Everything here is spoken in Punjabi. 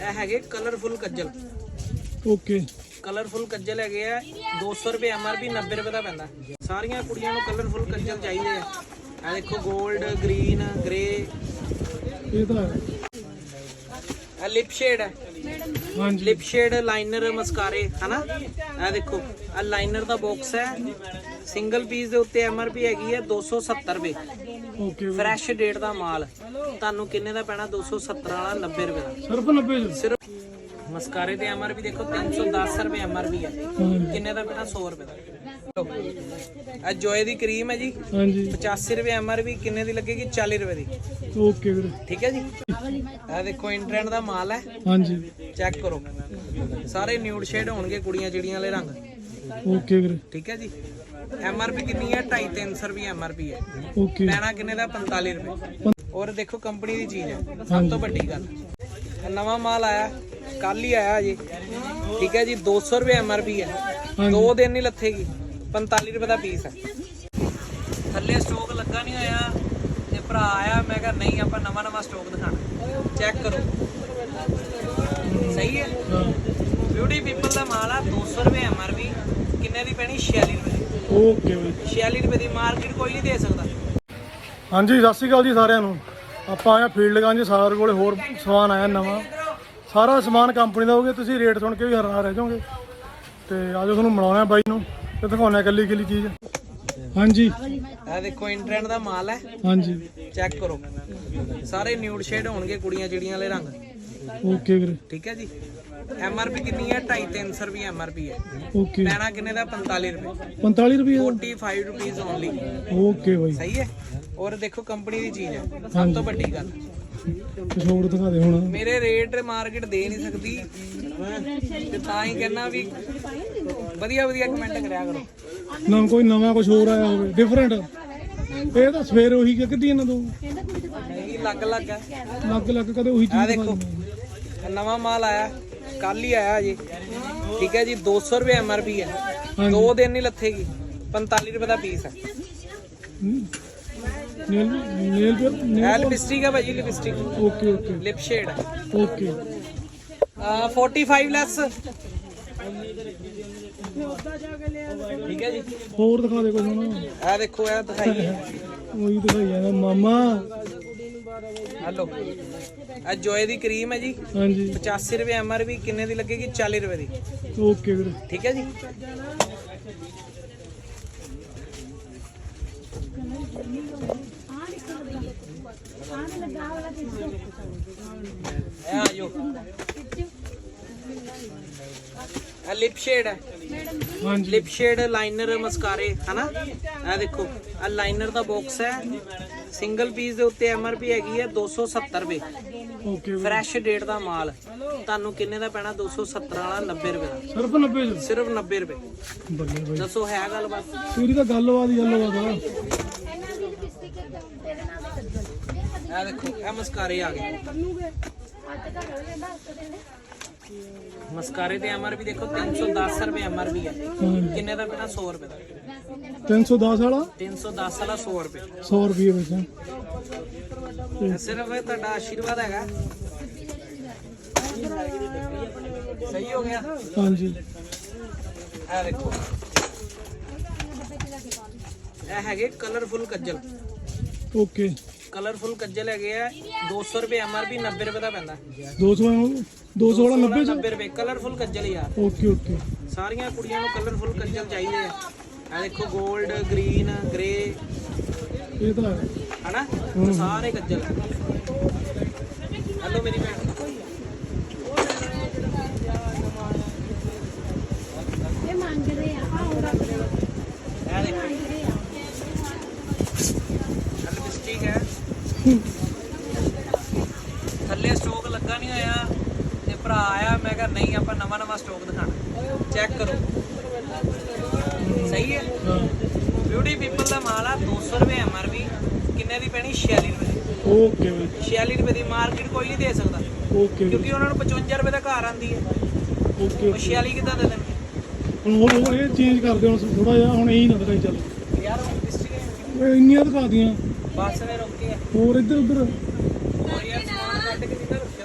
ਇਹ ਹੈਗੇ colourful kajal. Okay colourful kajal ਹੈਗੇ ਆ 200 ਰੁਪਏ ਐਮਆਰਪੀ 90 ਰੁਪਏ ਦਾ ਪੈਂਦਾ। ਸਾਰੀਆਂ ਕੁੜੀਆਂ ਨੂੰ ਕਲਰਫੁਲ ਕੱਜਲ ਚਾਹੀਦੇ ਆ। ਇਹ ਦੇਖੋ 골ਡ ਗ੍ਰੀਨ ਗ੍ਰੇ ਇਹ ਤਾਂ ਇਹ ਲਿਪ ਸ਼ੇਡ ਹੈ। ਹਾਂਜੀ। ਲਿਪ ਸ਼ੇਡ ਲਾਈਨਰ ਮਸਕਾਰੇ ਹਨਾ? ਇਹ ਦੇਖੋ ਇਹ ਲਾਈਨਰ ਦਾ ਬਾਕਸ ਹੈ। ਸਿੰਗਲ ਪੀਸ ਦੇ ਉੱਤੇ ਐਮਆਰਪੀ ਹੈਗੀ ਹੈ 270 ਰੁਪਏ। ਓਕੇ ਫਰੈਸ਼ ਡੇਟ ਦਾ ਮਾਲ। ਤੁਹਾਨੂੰ ਕਿੰਨੇ ਦਾ ਪੈਣਾ? 270 ਵਾਲਾ 90 ਰੁਪਏ ਦਾ। ਸਿਰਫ 90 ਚ ਸਿਰਫ ਮਸਕਾਰੇ ਦੇ ਐਮਆਰਪੀ ਦੇਖੋ 310 ਰੁਪਏ ਐਮਆਰਪੀ ਹੈ। ਕਿੰਨੇ ਦਾ ਪੈਣਾ? 100 ਰੁਪਏ ਦਾ। ਇਹ ਜੋਏ ਦੀ ਕਰੀਮ ਹੈ ਜੀ। ਹਾਂਜੀ। 85 ਰੁਪਏ ਐਮਆਰਪੀ ਕਿੰਨੇ ਦੀ ਲੱਗੇਗੀ? 40 ਰੁਪਏ ਦੀ। ਓਕੇ ਵੀਰੇ। ਠੀਕ ਹੈ ਜੀ? ਇਹ ਦੇਖੋ ਇੰਟਰੈਂਡ ਦਾ ਮਾਲ ਹੈ। ਹਾਂਜੀ। ਚੈੱਕ ਕਰੋ। ਸਾਰੇ ਨਿਊਡ ਸ਼ੇਡ ਹੋਣਗੇ ਕੁੜੀਆਂ ਜਿਹੜੀਆਂ ਵਾਲੇ ਰੰਗ। ਓਕੇ ਵੀਰੇ। ਠੀਕ ਹੈ ਜੀ। ਐਮਆਰਪੀ ਕਿੰਨੀ ਹੈ? 2.5 300 ਰੁਪਏ ਐਮਆਰਪੀ ਹੈ। ਓਕੇ। ਪੈਣਾ ਕਿੰਨੇ ਦਾ? 45 ਰੁਪਏ। ਔਰ ਦੇਖੋ ਕੰਪਨੀ ਦੀ ਚੀਜ਼ ਹੈ। ਸਭ ਤੋਂ ਵੱਡੀ ਗੱਲ। ਨਵਾਂ ਮਾਲ ਆਇਆ। ਕੱਲ ਹੀ ਆਇਆ ਜੀ। ਠੀਕ ਹੈ ਜੀ। 200 ਰੁਪਏ ਐਮਆਰਪੀ ਹੈ। ਹਾਂਜੀ। ਦੋ ਦਿਨ ਨਹੀਂ ਲੱਥੇਗੀ। 45 ਰੁਪਏ ਦਾ ਪੀਸ ਹੈ। ਥੱਲੇ ਸਟਾਕ ਲੱਗਾ ਨਹੀਂ ਹੋਇਆ। ਤੇ ਭਰਾ ਆਇਆ। ਮੈਂ ਕਿਹਾ ਨਹੀਂ ਆਪਾਂ ਨਵਾਂ ਨਵਾਂ ਸਟਾਕ ਦਿਖਾਣਾ ਚੈੱਕ ਕਰੋ। ਸਹੀ ਹੈ? ਹਾਂ। ਬਿਊਟੀ ਪੀਪਲ ਦਾ ਮਾਲ ਆ। 200 ਰੁਪਏ ਐਮਆਰਪੀ ਕਿੰਨੇ ਦੀ ਪੈਣੀ 46 ਰੁਪਏ ਦੀ। ਓਕੇ ਵੀਰੇ 46 ਰੁਪਏ ਦੀ ਮਾਰਕੀਟ ਕੋਈ ਨਹੀਂ ਦੇ ਸਕਦਾ। ਹਾਂਜੀ ਸਤਿ ਸ਼੍ਰੀ ਅਕਾਲ ਜੀ ਸਾਰਿਆਂ ਨੂੰ। ਆਪਾਂ ਆਏ ਫੀਲਡ ਗੰਜ ਸਾਰ ਕੋਲੇ ਹੋਰ ਸਮਾਨ ਆਇਆ ਨਵਾਂ। ਸਾਰਾ ਸਮਾਨ ਕੰਪਨੀ ਦਾ ਹੋਊਗਾ ਤੁਸੀਂ ਰੇਟ ਸੁਣ ਕੇ ਵੀ ਹੈਰਾਨ ਰਹਿ ਜਾਓਗੇ। ਤੇ ਆਜੋ ਤੁਹਾਨੂੰ ਮਿਲਾਉਣਾ ਬਾਈ ਨੂੰ ਤੇ ਦਿਖਾਉਣਾ ਇਕੱਲੀ ਇਕੱਲੀ ਚੀਜ਼। ਹਾਂਜੀ। ਇਹ ਦੇਖੋ ਇੰਟਰੈਂਡ ਦਾ ਮਾਲ ਹੈ। ਹਾਂਜੀ। ਚੈੱਕ ਕਰੋ। ਸਾਰੇ ਨਿਊਡ ਸ਼ੇਡ ਹੋਣਗੇ ਕੁੜੀਆਂ ਜਿਹੜੀਆਂ ਵਾਲੇ ਰੰਗ। ਓਕੇ ਵੀਰੇ। ਠੀਕ ਹੈ ਜੀ। ਐਮਆਰਪੀ ਕਿੰਨੀ ਹੈ? 2.5 300 ਰੁਪਏ ਐਮਆਰਪੀ ਹੈ। ਓਕੇ। ਪੈਣਾ ਕਿੰਨੇ ਦਾ? 45 ਰੁਪਏ। 45 ਰੁਪਏ 45 ਰੁਪੀਸ ਓਨਲੀ ਓਕੇ ਬਾਈ। ਸਹੀ ਹੈ? ਔਰ ਦੇਖੋ ਕੰਪਨੀ ਦੀ ਚੀਜ਼ ਹੈ। ਸਭ ਤੋਂ ਵੱਡੀ ਗੱਲ। ਕੁਝ ਹੋਰ ਦਿਖਾ ਦੇ ਹੁਣ। ਮੇਰੇ ਰੇਟ ਮਾਰਕੀਟ ਦੇ ਨਹੀਂ ਸਕਦੀ। ਤੇ ਤਾਂ ਹੀ ਕਹਿੰਦਾ ਵੀ ਵਧੀਆ ਵਧੀਆ ਕਮੈਂਟ ਕਰਿਆ ਕਰੋ। ਨਾ ਕੋਈ ਨਵਾਂ ਕੁਝ ਹੋਰ ਆਇਆ ਹੋਵੇ। ਡਿਫਰੈਂਟ ਇਹ ਤਾਂ ਸਵੇਰ ਉਹੀ ਕਿ ਕਿੱਡੀ ਇਹਨਾਂ ਤੋਂ? ਨਹੀਂ ਲੱਗ ਲੱਗ ਹੈ ਲੱਗ ਲੱਗ ਕਦੇ ਉਹੀ ਆ ਚੀਜ਼ ਦੇਖੋ। ਨਵਾਂ ਮਾਲ ਆਇਆ ਕੱਲ ਹੀ ਆਇਆ ਜੀ ਠੀਕ ਹੈ ਜੀ 200 ਰੁਪਏ ਐਮਆਰਪੀ ਹੈ। ਦੋ ਦਿਨ ਨਹੀਂ ਲੱਥੇਗੀ 45 ਰੁਪਏ ਦਾ ਪੀਸ ਹੈ। ਨੇਲ ਨੇਲ ਪਰ ਇਹ ਲਿਪਸਟਿਕ ਹੈ ਭਾਜੀ lipstick okay okay. Lip shade okay. ਆ 45 ਲੈਸ ਠੀਕ ਹੈ ਜੀ। ਹੋਰ ਦਿਖਾ ਦੇ ਕੁਝ ਹੁਣ ਇਹ ਦੇਖੋ ਇਹ ਦਿਖਾਈਏ ਉਹੀ ਦਿਖਾਈ ਜਾਂਦਾ ਮਾਮਾ। ਹਲੋ। ਇਹ ਜੋਏ ਦੀ ਕਰੀਮ ਹੈ ਜੀ। ਹਾਂਜੀ। 85 ਰੁਪਏ ਐਮਆਰਪੀ ਕਿੰਨੇ ਦੀ ਲੱਗੇਗੀ? 40 ਰੁਪਏ ਦੀ। ਓਕੇ ਵੀਰੇ। ਠੀਕ ਹੈ ਜੀ। ਆ ਜੋ ਇਹ ਲਿਪ ਸ਼ੇਡ ਹੈ। ਹਾਂਜੀ। ਲਿਪ ਸ਼ੇਡ ਲਾਈਨਰ ਮਸਕਾਰੇ ਹਨਾ? ਇਹ ਦੇਖੋ ਇਹ ਲਾਈਨਰ ਦਾ ਬਾਕਸ ਹੈ। ਸਿੰਗਲ ਪੀਸ ਦੇ ਉੱਤੇ ਐਮਆਰਪੀ ਹੈਗੀ ਹੈ 270 ਰੁਪਏ। ਓਕੇ ਫਰੈਸ਼ ਡੇਟ ਦਾ ਮਾਲ। ਤੁਹਾਨੂੰ ਕਿੰਨੇ ਦਾ ਪੈਣਾ? 270 ਵਾਲਾ 90 ਰੁਪਏ ਦਾ। ਸਿਰਫ 90 ਚ? ਸਿਰਫ 90 ਰੁਪਏ। ਬੱਲੇ ਬਾਈ। ਦੱਸੋ ਹੈ ਗੱਲਬਾਤ ਤੇਰੀ ਤਾਂ ਗੱਲਬਾਤ ਹੀ ਗੱਲਬਾਤ ਆ। ਇਹ ਦੇਖੋ ਇਹ ਮਸਕਾਰੇ ਆ ਗਏ। ਮਸਕਾਰੇ ਤੇ ਐਮਆਰਪੀ ਦੇਖੋ 310 ਰੁਪਏ ਐਮਆਰਪੀ ਹੈ। ਕਿੰਨੇ ਦਾ ਪੈਣਾ 100 ਰੁਪਏ ਦਾ। 310 ਵਾਲਾ? 310 ਵਾਲਾ 100 ਰੁਪਏ। 100 ਰੁਪਏ ਵਿੱਚ। ਸਿਰਫ ਇਹ ਤੁਹਾਡਾ ਆਸ਼ੀਰਵਾਦ ਹੈਗਾ। ਸਹੀ ਹੋ ਗਿਆ। ਹਾਂਜੀ। ਇਹ ਦੇਖੋ। ਇਹ ਹੈਗੇ colourful kajal. Okay. Colourful kajal ਹੈਗੇ ਆ। 200 ਰੁਪਏ ਐਮਆਰਪੀ 90 ਰੁਪਏ ਦਾ ਪੈਂਦਾ। 200 200 ਵਾਲਾ 90 ਚ? 90 ਰੁਪਏ ਕਲਰਫੁਲ ਕੱਜਲ ਯਾਰ ਓਕੇ ਓਕੇ। ਸਾਰੀਆਂ ਕੁੜੀਆਂ ਨੂੰ ਕਲਰਫੁਲ ਕੱਜਲ ਚਾਹੀਦੇ ਆ। ਇਹ ਦੇਖੋ 골ਡ ਗ੍ਰੀਨ ਗ੍ਰੇ। ਇਹ ਤਾਂ ਹੈ। ਹਨਾ? ਸਾਰੇ ਕੱਜਲ। ਹੈਲੋ ਮੇਰੀ ਭੈਣ ਇਹ ਮੰਗ ਰਹੇ ਆ ਆਹ ਰੱਖ ਰਹੇ ਇਹ ਦੇਖੋ ਲਿਪਸਟਿਕ ਹੈ ਥੱਲੇ ਸਟਾਕ ਲੱਗਾ ਨਹੀਂ ਹੋਇਆ ਤੇ ਭਰਾ ਆਇਆ ਮੈਂ ਕਿਹਾ ਨਹੀਂ ਆਪਾਂ ਨਵਾਂ ਨਵਾਂ ਸਟਾਕ ਦਿਖਾਣਾ ਚੈੱਕ ਕਰੋ। ਸਹੀ ਹੈ? ਬਿਊਟੀ ਪੀਪਲ ਦਾ ਮਾਲ ਆ 200 ਰੁਪਏ ਐਮਆਰਪੀ ਕਿੰਨੇ ਦੀ ਪੈਣੀ? 46 ਰੁਪਏ। ਓਕੇ ਬਾਈ। 46 ਰੁਪਏ ਦੀ ਮਾਰਕੀਟ ਕੋਈ ਨਹੀਂ ਦੇ ਸਕਦਾ। ਓਕੇ ਕਿਉਂਕਿ ਉਹਨਾਂ ਨੂੰ 55 ਰੁਪਏ ਦਾ ਘਰ ਆਂਦੀ ਹੈ। ਓਕੇ ਉਹ 46 ਕਿੱਦਾਂ ਦੇ ਦੇਣਗੇ? ਹੁਣ ਹੋਰ ਹੋਰ ਇਹ ਚੇਂਜ ਕਰ ਦਿਓ ਥੋੜਾ ਜਿਹਾ ਹੁਣ ਇਹੀ ਨਾ ਦਿਖਾਈ ਚੱਲ। ਯਾਰ ਉਹ ਇੰਨੀਆਂ ਦਿਖਾ ਦੀਆਂ। ਬਸ ਵੇ ਰੋਕੇ ਹੋਰ ਇੱਧਰ ਉੱਧਰ। ਹੋਰ ਯਾਰ ਸਮਾਨ ਕੱਢ ਕੇ ਕਿੱਧਰ ਰੱਖਿਆ